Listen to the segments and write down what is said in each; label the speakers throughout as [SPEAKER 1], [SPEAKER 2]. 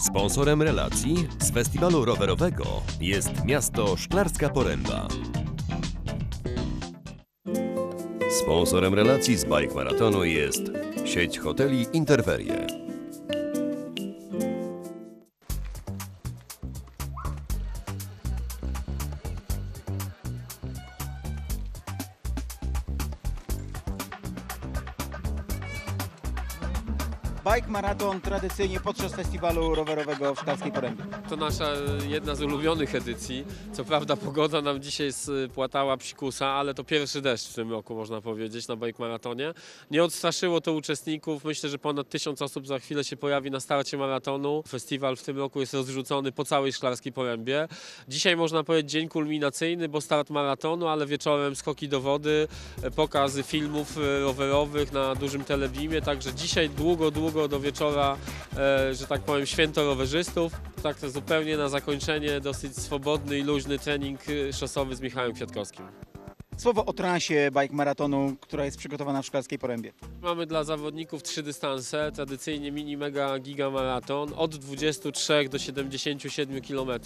[SPEAKER 1] Sponsorem relacji z festiwalu rowerowego jest miasto Szklarska Poręba. Sponsorem relacji z Bike Maratonu jest sieć hoteli Interwerie.
[SPEAKER 2] Bike Maraton tradycyjnie podczas festiwalu rowerowego w Szklarskiej Porębie.
[SPEAKER 3] To nasza e, jedna z ulubionych edycji. Co prawda pogoda nam dzisiaj spłatała psikusa, ale to pierwszy deszcz w tym roku można powiedzieć na bike maratonie. Nie odstraszyło to uczestników. Myślę, że ponad tysiąc osób za chwilę się pojawi na starcie maratonu. Festiwal w tym roku jest rozrzucony po całej Szklarskiej Porębie. Dzisiaj można powiedzieć dzień kulminacyjny, bo start maratonu, ale wieczorem skoki do wody, e, pokazy filmów rowerowych na dużym telebimie. Także dzisiaj długo, długo do wieczora, e, że tak powiem, święto rowerzystów. Tak to zupełnie na zakończenie dosyć swobodny i luźny trening e, szosowy z Michałem Kwiatkowskim.
[SPEAKER 2] Słowo o transie Bike Maratonu, która jest przygotowana w Szklarskiej Porębie.
[SPEAKER 3] Mamy dla zawodników trzy dystanse, tradycyjnie mini, mega, giga maraton, od 23 do 77 km.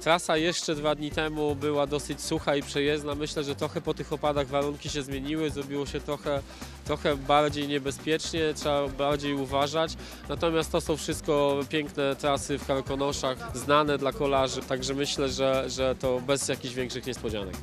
[SPEAKER 3] Trasa jeszcze dwa dni temu była dosyć sucha i przejezdna. Myślę, że trochę po tych opadach warunki się zmieniły, zrobiło się trochę, trochę bardziej niebezpiecznie, trzeba bardziej uważać. Natomiast to są wszystko piękne trasy w Karkonoszach, znane dla kolarzy, także myślę, że, że to bez jakichś większych niespodzianek.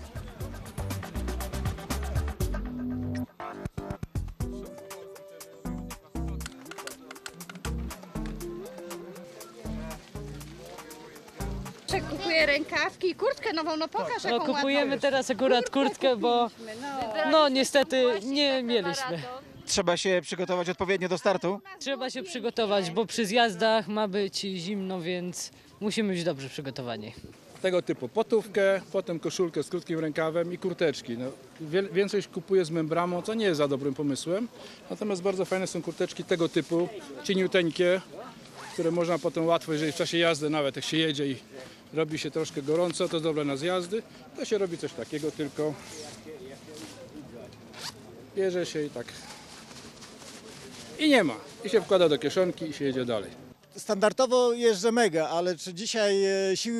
[SPEAKER 4] Czek kupuje rękawki i kurtkę nową, no pokaż
[SPEAKER 5] No
[SPEAKER 4] jaką
[SPEAKER 5] kupujemy
[SPEAKER 4] ładną.
[SPEAKER 5] teraz akurat kurtkę, bo
[SPEAKER 4] No.
[SPEAKER 5] no niestety nie mieliśmy.
[SPEAKER 2] Trzeba się przygotować odpowiednio do startu.
[SPEAKER 5] Trzeba się przygotować, bo przy zjazdach ma być zimno, więc musimy być dobrze przygotowani.
[SPEAKER 6] tego typu potówkę, potem koszulkę z krótkim rękawem i kurteczki. No, wie- więcej kupuję z membramą, co nie jest za dobrym pomysłem. Natomiast bardzo fajne są kurteczki tego typu, cieniuteńkie, które można potem łatwo, jeżeli w czasie jazdy nawet jak się jedzie i robi się troszkę gorąco, to jest dobre na zjazdy, to się robi coś takiego tylko. Bierze się i tak. I nie ma. I się wkłada do kieszonki i się jedzie dalej.
[SPEAKER 7] Standardowo jeżdżę mega, ale czy dzisiaj e, sił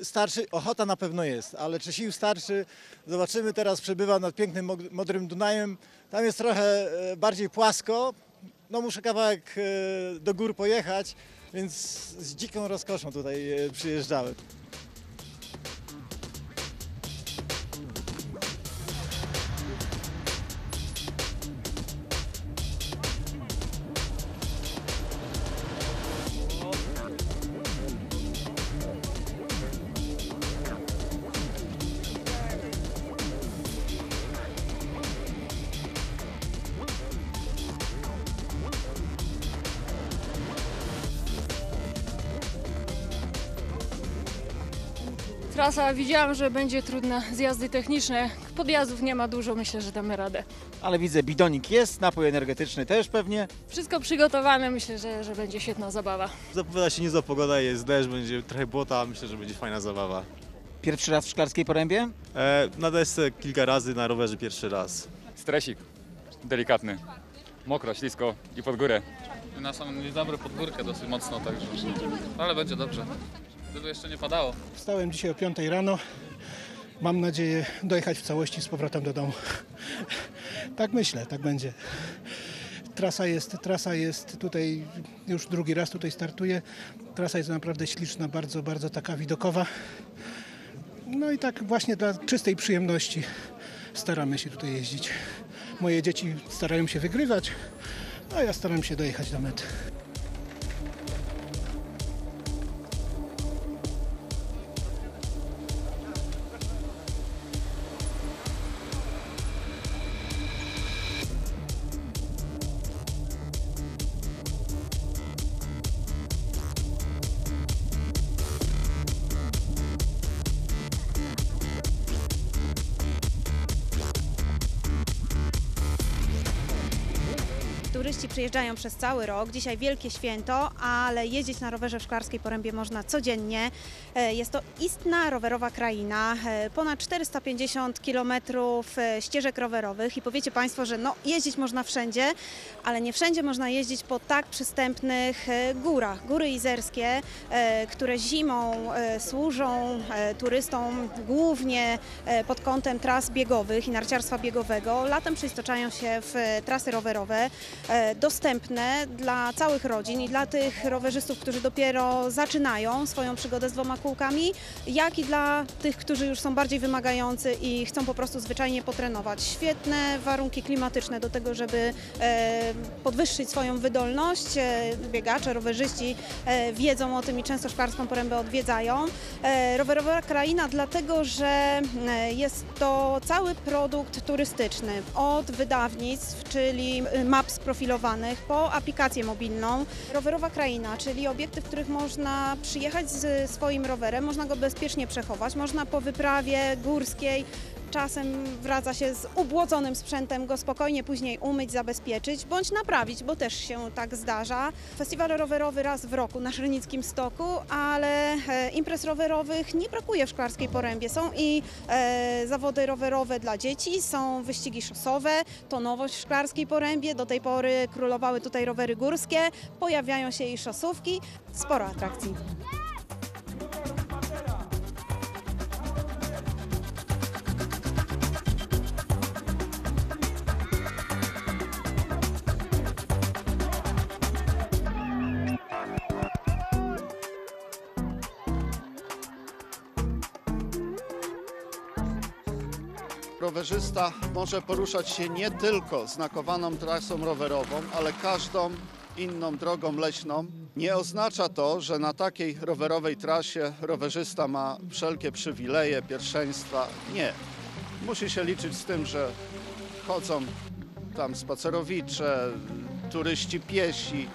[SPEAKER 7] e, starczy? Ochota na pewno jest, ale czy sił starczy? Zobaczymy teraz, przebywa nad pięknym Mod- Modrym Dunajem. Tam jest trochę e, bardziej płasko. No muszę kawałek do gór pojechać, więc z dziką rozkoszą tutaj e, przyjeżdżałem.
[SPEAKER 8] Trasa widziałam, że będzie trudna, zjazdy techniczne. Podjazdów nie ma dużo, myślę, że damy radę.
[SPEAKER 2] Ale widzę, bidonik jest, napój energetyczny też pewnie.
[SPEAKER 8] Wszystko przygotowane, myślę, że, że będzie świetna zabawa.
[SPEAKER 9] Zapowiada się niezła pogoda, jest deszcz, będzie trochę błota, myślę, że będzie fajna zabawa.
[SPEAKER 2] Pierwszy raz w Szklarskiej Porębie.
[SPEAKER 9] E, na desce kilka razy, na rowerze pierwszy raz.
[SPEAKER 10] Stresik, delikatny. Mokro, ślisko i pod górę.
[SPEAKER 11] Na samą niedobrą podgórkę dosyć mocno, także. Ale będzie dobrze. Gdyby jeszcze nie padało.
[SPEAKER 12] Wstałem dzisiaj o 5 rano. Mam nadzieję dojechać w całości z powrotem do domu. tak myślę, tak będzie. Trasa jest, trasa jest tutaj, już drugi raz tutaj startuję. Trasa jest naprawdę śliczna, bardzo, bardzo taka widokowa. No i tak właśnie dla czystej przyjemności staramy się tutaj jeździć. Moje dzieci starają się wygrywać, a ja staram się dojechać do mety.
[SPEAKER 13] Turyści przyjeżdżają przez cały rok. Dzisiaj wielkie święto, ale jeździć na rowerze w Szklarskiej Porębie można codziennie. E, Jest to istna rowerowa kraina. E, Ponad 450 km ścieżek rowerowych i powiecie Państwo, że no, jeździć można wszędzie, ale nie wszędzie można jeździć po tak przystępnych e, górach. Góry izerskie, e, które zimą e, służą e, turystom głównie e, pod kątem tras biegowych i narciarstwa biegowego. Latem przystaczają się w e, trasy rowerowe e, dostępne dla całych rodzin i dla tych rowerzystów, którzy dopiero zaczynają swoją przygodę z dwoma kółkami, jak i dla tych, którzy już są bardziej wymagający i chcą po prostu zwyczajnie potrenować. Świetne warunki klimatyczne do tego, żeby e, podwyższyć swoją wydolność. E, Biegacze, rowerzyści e, wiedzą o tym i często Szklarską Porębę odwiedzają. E, Rowerowa kraina dlatego, że e, jest to cały produkt turystyczny od wydawnictw, czyli e, map sprofilowanych po aplikację mobilną. Rowerowa kraina, czyli obiekty, w których można przyjechać z swoim rowerem, można go bezpiecznie przechować, można po wyprawie górskiej Czasem wraca się z ubłodzonym sprzętem, go spokojnie później umyć, zabezpieczyć bądź naprawić, bo też się tak zdarza. Festiwal rowerowy raz w roku na Szrenickim Stoku, ale e, imprez rowerowych nie brakuje w Szklarskiej Porębie. Są i e, zawody rowerowe dla dzieci, są wyścigi szosowe, to nowość w Szklarskiej Porębie. Do tej pory królowały tutaj rowery górskie, pojawiają się i szosówki, sporo atrakcji.
[SPEAKER 14] Rowerzysta może poruszać się nie tylko znakowaną trasą rowerową, ale każdą inną drogą leśną. Nie oznacza to, że na takiej rowerowej trasie rowerzysta ma wszelkie przywileje, pierwszeństwa. Nie. Musi się liczyć z tym, że chodzą tam spacerowicze, turyści piesi,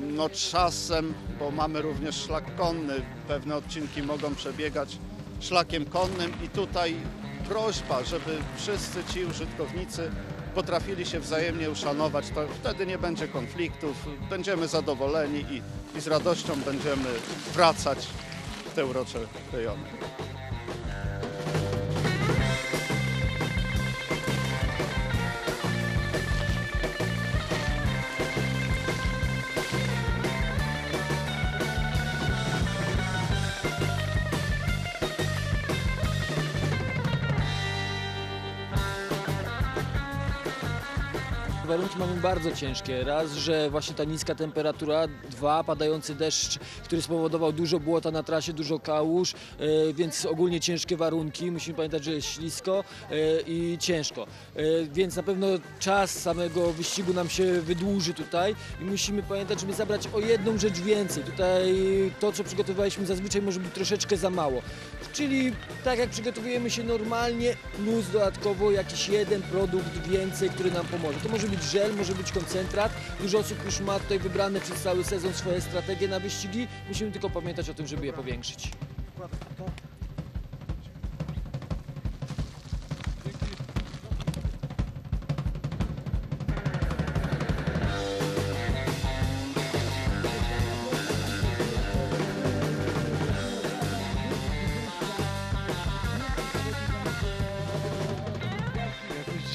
[SPEAKER 14] no czasem, bo mamy również szlak konny, pewne odcinki mogą przebiegać szlakiem konnym i tutaj prośba, żeby wszyscy ci użytkownicy potrafili się wzajemnie uszanować, to wtedy nie będzie konfliktów, będziemy zadowoleni i, i z radością będziemy wracać w te urocze rejony.
[SPEAKER 15] Warunki mamy bardzo ciężkie. Raz, że właśnie ta niska temperatura, dwa, padający deszcz, który spowodował dużo błota na trasie, dużo kałuż, e, więc ogólnie ciężkie warunki. Musimy pamiętać, że jest ślisko e, i ciężko. E, więc na pewno czas samego wyścigu nam się wydłuży tutaj i musimy pamiętać, żeby zabrać o jedną rzecz więcej. Tutaj to, co przygotowaliśmy zazwyczaj może być troszeczkę za mało. Czyli tak jak przygotowujemy się normalnie, plus dodatkowo jakiś jeden produkt więcej, który nam pomoże. To może być żel, może być koncentrat. Dużo osób już ma tutaj wybrane przez cały sezon swoje strategie na wyścigi. Musimy tylko pamiętać o tym, żeby je powiększyć.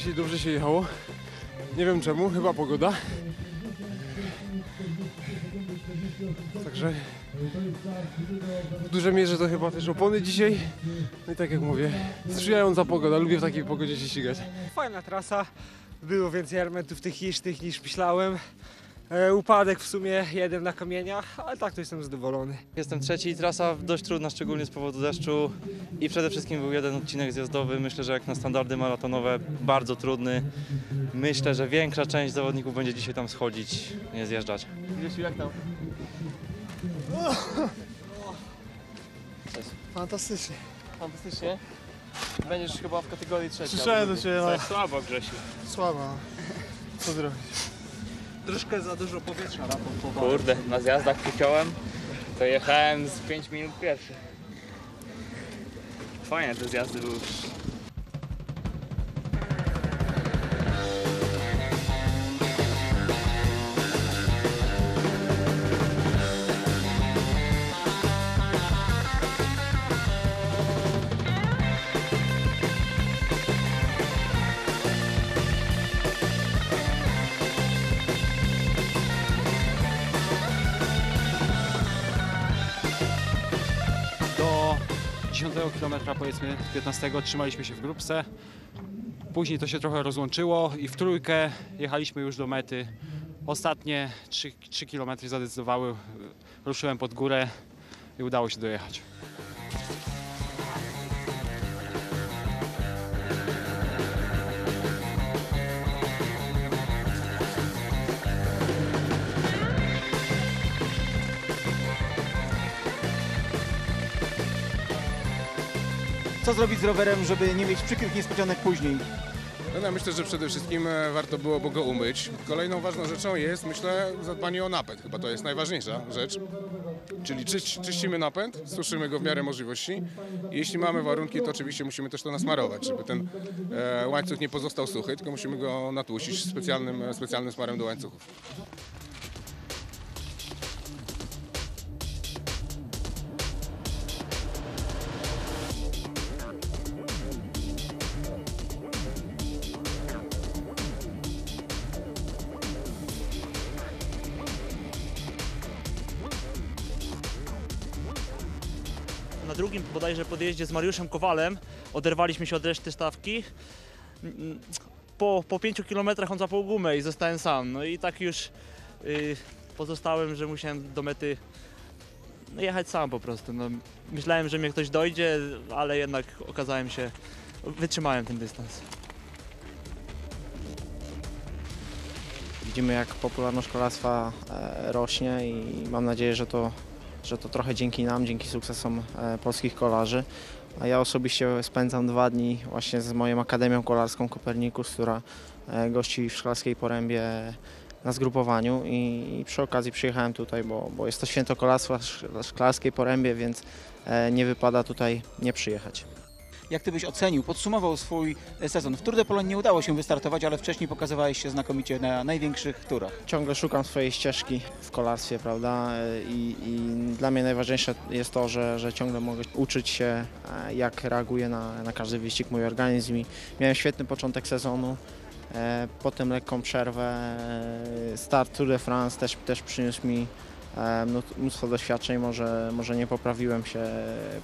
[SPEAKER 16] Dzisiaj dobrze się jechało. Nie wiem czemu, chyba pogoda. Także w dużej mierze to chyba też opony dzisiaj. No i tak jak mówię, sprzyjająca pogoda, lubię w takiej pogodzie się ścigać.
[SPEAKER 17] Fajna trasa, było więcej elementów technicznych niż myślałem. E, upadek w sumie jeden na kamieniach, ale tak to jestem zadowolony.
[SPEAKER 18] Jestem trzeci, trasa dość trudna, szczególnie z powodu deszczu i przede wszystkim był jeden odcinek zjazdowy. Myślę, że jak na standardy maratonowe bardzo trudny. Myślę, że większa część zawodników będzie dzisiaj tam schodzić, nie zjeżdżać.
[SPEAKER 16] Grzesiu, jak tam?
[SPEAKER 19] Fantastycznie.
[SPEAKER 16] Fantastycznie. Będziesz chyba w kategorii trzeciej.
[SPEAKER 19] Przyszedłem do ciebie, no.
[SPEAKER 16] Słabo, Grzesiu.
[SPEAKER 19] Słaba. Co zrobić?
[SPEAKER 17] Troszkę za dużo powietrza na
[SPEAKER 11] Kurde, na zjazdach przyciąłem, to jechałem z 5 minut pierwszy. Fajne te zjazdy były.
[SPEAKER 20] 10 km, powiedzmy 15, trzymaliśmy się w grupce. Później to się trochę rozłączyło i w trójkę jechaliśmy już do mety. Ostatnie 3, 3 km zadecydowały, ruszyłem pod górę i udało się dojechać.
[SPEAKER 2] Co zrobić z rowerem, żeby nie mieć przykrych niespodzianek później?
[SPEAKER 21] No, ja myślę, że przede wszystkim e, warto byłoby go umyć. Kolejną ważną rzeczą jest, myślę, zadbanie o napęd. Chyba to jest najważniejsza rzecz. Czyli czyś, czyścimy napęd, suszymy go w miarę możliwości. Jeśli mamy warunki, to oczywiście musimy też to nasmarować, żeby ten e, łańcuch nie pozostał suchy, tylko musimy go natłuścić specjalnym, e, specjalnym smarem do łańcuchów.
[SPEAKER 22] Drugim bodajże podjeździe z Mariuszem Kowalem oderwaliśmy się od reszty stawki. Po, po pięciu kilometrach on zapał gumę i zostałem sam. No i tak już y, pozostałem, że musiałem do mety no, jechać sam po prostu. No, myślałem, że mnie ktoś dojdzie, ale jednak okazałem się, wytrzymałem ten dystans.
[SPEAKER 23] Widzimy jak popularność kolarstwa e, rośnie i mam nadzieję, że to, że to trochę dzięki nam, dzięki sukcesom e, polskich kolarzy. A ja osobiście spędzam dwa dni właśnie z moją Akademią Kolarską Kopernikus, która e, gości w Szklarskiej Porębie na zgrupowaniu i, przy okazji przyjechałem tutaj, bo, bo jest to święto kolarstwa w Szklarskiej Porębie, więc e, nie wypada tutaj nie przyjechać.
[SPEAKER 2] Jak ty byś ocenił, podsumował swój e, sezon? W Tour de Pologne nie udało się wystartować, ale wcześniej pokazywałeś się znakomicie na największych turach.
[SPEAKER 23] Ciągle szukam swojej ścieżki w kolarstwie, prawda? I, i dla mnie najważniejsze jest to, że, że ciągle mogę uczyć się, e, jak reaguje na, na każdy wyścig mój organizm. I miałem świetny początek sezonu, e, potem lekką przerwę. e, Start Tour de France też, też przyniósł mi e, mnóstwo doświadczeń. Może, może nie poprawiłem się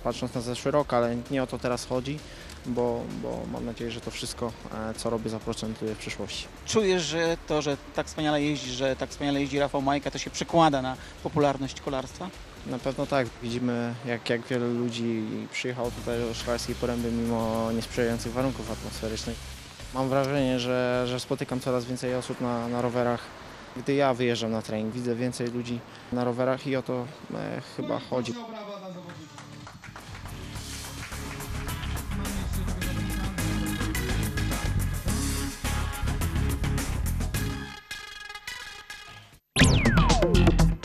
[SPEAKER 23] patrząc na zeszły rok, ale nie o to teraz chodzi, bo, bo mam nadzieję, że to wszystko, e, co robię, zaprocentuje w przyszłości.
[SPEAKER 2] Czujesz, że to, że tak wspaniale jeździ, że tak wspaniale jeździ Rafał Majka, to się przekłada na popularność kolarstwa?
[SPEAKER 23] Na pewno tak. Widzimy, jak, jak wielu ludzi przyjechało tutaj do Szklarskiej Poręby mimo niesprzyjających warunków atmosferycznych. Mam wrażenie, że, że spotykam coraz więcej osób na, na rowerach. Gdy ja wyjeżdżam na trening, widzę więcej ludzi na rowerach i o to e, chyba chodzi.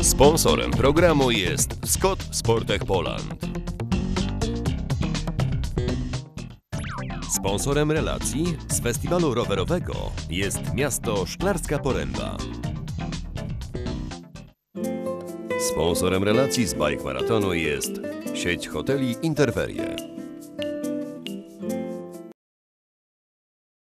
[SPEAKER 1] Sponsorem programu jest Scott Sportech Poland. Sponsorem relacji z festiwalu rowerowego jest miasto Szklarska Poręba. Sponsorem relacji z Bike Maratonu jest sieć hoteli Interferie.